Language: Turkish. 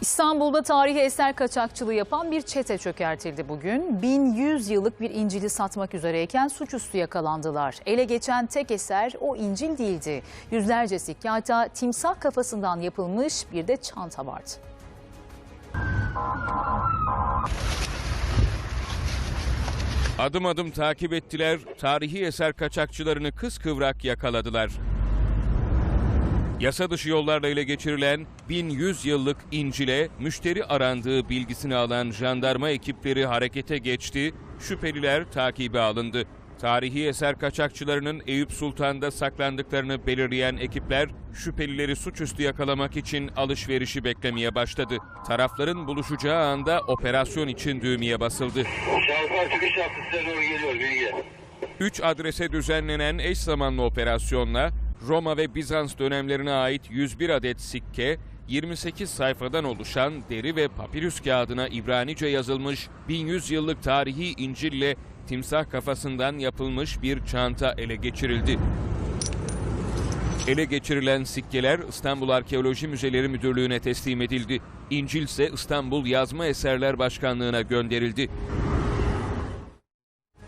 İstanbul'da tarihi eser kaçakçılığı yapan bir çete çökertildi bugün. 1100 yıllık bir İncil'i satmak üzereyken suçüstü yakalandılar. Ele geçen tek eser o İncil değildi. Yüzlerce sikke timsah kafasından yapılmış bir de çanta vardı. Adım adım takip ettiler, tarihi eser kaçakçılarını kıskıvrak yakaladılar. Yasa dışı yollarla ele geçirilen 1100 yıllık İncil'e müşteri arandığı bilgisini alan jandarma ekipleri harekete geçti, şüpheliler takibe alındı. Tarihi eser kaçakçılarının Eyüp Sultan'da saklandıklarını belirleyen ekipler şüphelileri suçüstü yakalamak için alışverişi beklemeye başladı. Tarafların buluşacağı anda operasyon için düğmeye basıldı. Şahıslar çıkış yaptı size doğru geliyor bilgi. 3 adrese düzenlenen eş zamanlı operasyonla Roma ve Bizans dönemlerine ait 101 adet sikke, 28 sayfadan oluşan deri ve papirüs kağıdına İbranice yazılmış 1100 yıllık tarihi İncil'le timsah kafasından yapılmış bir çanta ele geçirildi. Ele geçirilen sikkeler İstanbul Arkeoloji Müzeleri Müdürlüğü'ne teslim edildi. İncil ise İstanbul Yazma Eserler Başkanlığı'na gönderildi.